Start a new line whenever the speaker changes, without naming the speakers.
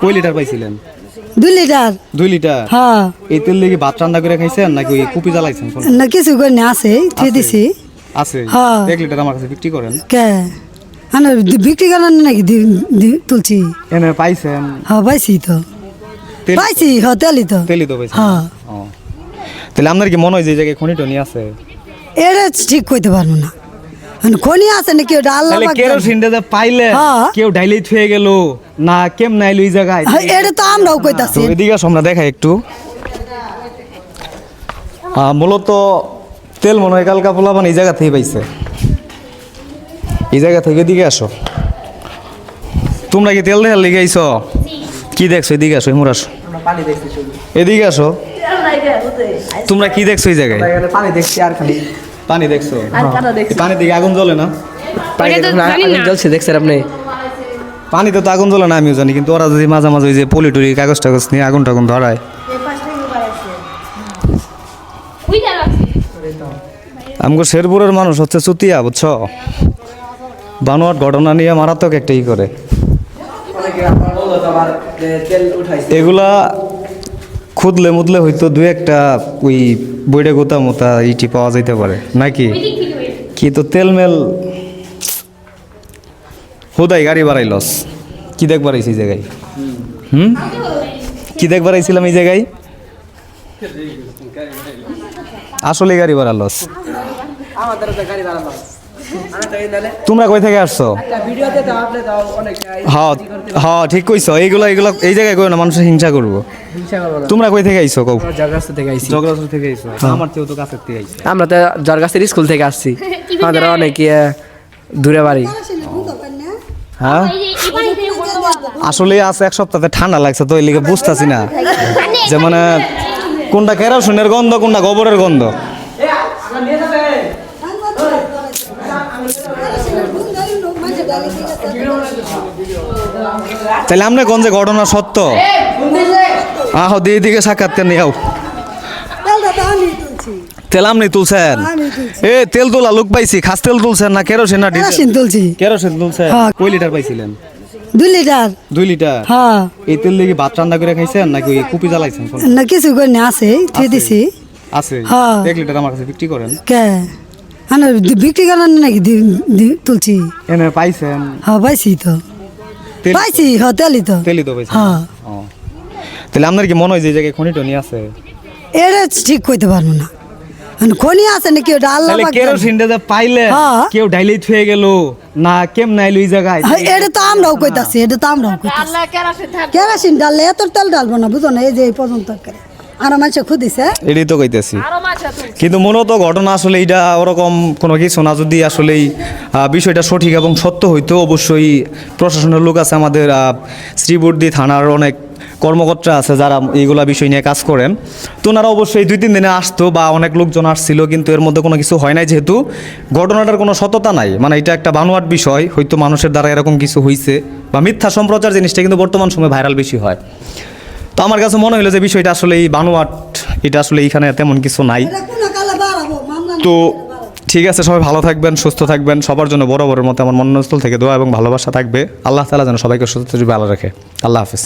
কয় লিটার পাইছিলেন?
দুই লিটার।
দুই লিটার?
হ্যাঁ।
এই তেল দিয়ে ভাত রান্না করে খাইছেন নাকি ওই কুপি জ্বালাইছেন
না কিছু করে না আছে? থুয়ে দিছি।
আছে?
হ্যাঁ।
এক লিটার আমার কাছে বিক্রি করেন।
কে? আনা বিক্রি করার নাকি তুলছি।
এনে পাইছেন?
হ্যাঁ পাইছি তো। পাইছি হ্যাঁ তেলি তো।
তেলই তো পাইছেন?
হ্যাঁ।
তাহলে আপনার কি মনে হয় যে জায়গায় খনি টনি আছে?
এটা ঠিক কইতে পারব না। খনি আছে নাকি ওটা? আল্লাহ
তাহলে কেরোসিনটা যে পাইলে
হ্যাঁ।
কেউ ডাইলেই থুয়ে গেল। না কেম নাইল ওই জায়গায়?
হ্যাঁ, এটা তো আমরাও কইতাছি।
এদিকে আমরা দেখাই একটু। মূলত তেল মনে হয় কালকা পোলাপান এই জায়গা থেকে পাইছে। এই জায়গা থেকে এদিকে আসো। তোমরা কি তেল দেখার লেগে আইছো? কি দেখছ? এদিকে আসো এমুর আসো এদিকে আসো। তোমরা কি দেখছ এই জায়গায়?
পানি দেখছি আর খালি।
পানি দেখছ। এই পানি দিকে আগুন জ্বলে না?
পানি
তো
দেখুন, আগুন জ্বলছে দেখছেন আপনি?
পানিতে তো আগুন জ্বলে না আমিও জানি কিন্তু ওরা যদি মাঝে মাঝে ওই যে পলি টলি কাগজ টাগজ নিয়ে আগুন টাগুন ধরায়। আমগো শেরপুরের মানুষ হচ্ছে চুতিয়া বুঝছ? বানোয়াট ঘটনা নিয়ে মারাত্মক একটা ই করে। এগুলা খুদলে মুদলে হয়তো দু একটা ওই বইটা গোতা মোতা ইটি পাওয়া যাইতে পারে নাকি? কি তো তেল মেল হোদাই গাড়ি বাড়াইলস কি দেখ বাড়াইছি এই জায়গায়? হুম? কি দেখ বাড়াইছিলাম এই জায়গায়? আসলে গাড়ি বাড়ালস
আমাদের গাড়ি এই নালে
তোমরা কই থেকে আসছো? হ্যাঁ হ্যাঁ ঠিক কইছো। এইগুলা এইগুলা এই জায়গায় কই না মানুষের হিংসা করব।
হিংসা করব না।
তোমরা কই থেকে আইছো কও?
আমরা জগরাস্তা থেকে আইছি।
জগরাসুর থেকে আইছো। আমার চেয়েও তো কাছের থেকে আইছো।
আমরা তো জরগাছের স্কুল থেকে আসছি। আমাদের অনেক ইয়ে, দূরে বাড়ি।
হ্যাঁ? আসলে আছে এক সপ্তাহে ঠান্ডা লাগছে তো এই লিগে বুঝতেছি না। যে মানে কোনটা কেরোসিনের গন্ধ কোনটা গোবরের গন্ধ। তাহলে আমরা গঞ্জে ঘটনা সত্য? আহ দিয়ে দিকে সাক্ষাৎকার নিয়ে তেল আপনি তুলছেন? এ তেল তোলা লোক পাইছি খাস তেল তুলছেন না কেরোসিন না
কেরাসিন তুলছি।
কেরোসিন তুলছেন?
হ্যাঁ।
কয় লিটার পাইছিলেন?
দুই লিটার।
দুই লিটার?
হ্যাঁ।
এই তেল দিয়ে ভাত রান্না করে খাইছেন নাকি ওই কুপি জ্বালাইছেন
না কিছু করে না আছে দিছি।
আছে?
হ্যাঁ।
এক লিটার আমার কাছে বিক্রি করেন।
কে? আনা বিক্রি করার নাকি তুলছি?
এনে পাইছেন?
হ্যাঁ পাইছি তো। পাইছি হ্যাঁ তেলি তো।
তেলই তো পাইছেন?
হ্যাঁ।
তাহলে আপনার কি মনে হয় যে এই জায়গায় খনি টনি আছে?
এটা ঠিক কইতে পারব না। মানে খনি আছে নাকি ওটা আল্লাহ।
কেরোসিনটা যে পাইলে
হ্যাঁ।
কেউ ডাইলেই থুয়ে গেল। না কেম নাইল ওই জায়গায়?
হ্যাঁ, এটা তো আমরাও কইতাছি এটা তো আমরাও কইতাছি।
আল্লাহ কেরাসিন
ডাললে এত তেল ডালবো না বুঝো না এই যে এই পর্যন্ত করে। আর মানুষ খুদিছে
এটাই তো কইতেছি।
আরও মাছ আছে।
কিন্তু মূলত ঘটনা আসলে এটা ওরকম কোনো কিছু না। যদি আসলেই বিষয়টা সঠিক এবং সত্য হইতো অবশ্যই প্রশাসনের লোক আছে আমাদের শ্রীবর্দী থানার অনেক কর্মকর্তা আছে যারা এইগুলা বিষয় নিয়ে কাজ করেন। তো ওনারা অবশ্যই দুই তিন দিনে আসতো বা অনেক লোকজন আসছিল কিন্তু এর মধ্যে কোনো কিছু হয় নাই যেহেতু ঘটনাটার কোনো সততা নাই। মানে এটা একটা বানোয়াট বিষয় হয়তো মানুষের দ্বারা এরকম কিছু হয়েছে বা মিথ্যা সম্প্রচার জিনিসটা কিন্তু বর্তমান সময়ে ভাইরাল বেশি হয়। আমার কাছে মনে হলো যে বিষয়টা আসলে এই বানোয়াট এটা আসলে এইখানে তেমন কিছু নাই। তো ঠিক আছে সবাই ভালো থাকবেন সুস্থ থাকবেন সবার জন্য বড় বড় মতো আমার মনস্থল থেকে দোয়া এবং ভালোবাসা থাকবে। আল্লাহ তালা যেন সবাইকে সুস্থ ভালো রাখে। আল্লাহ হাফিজ।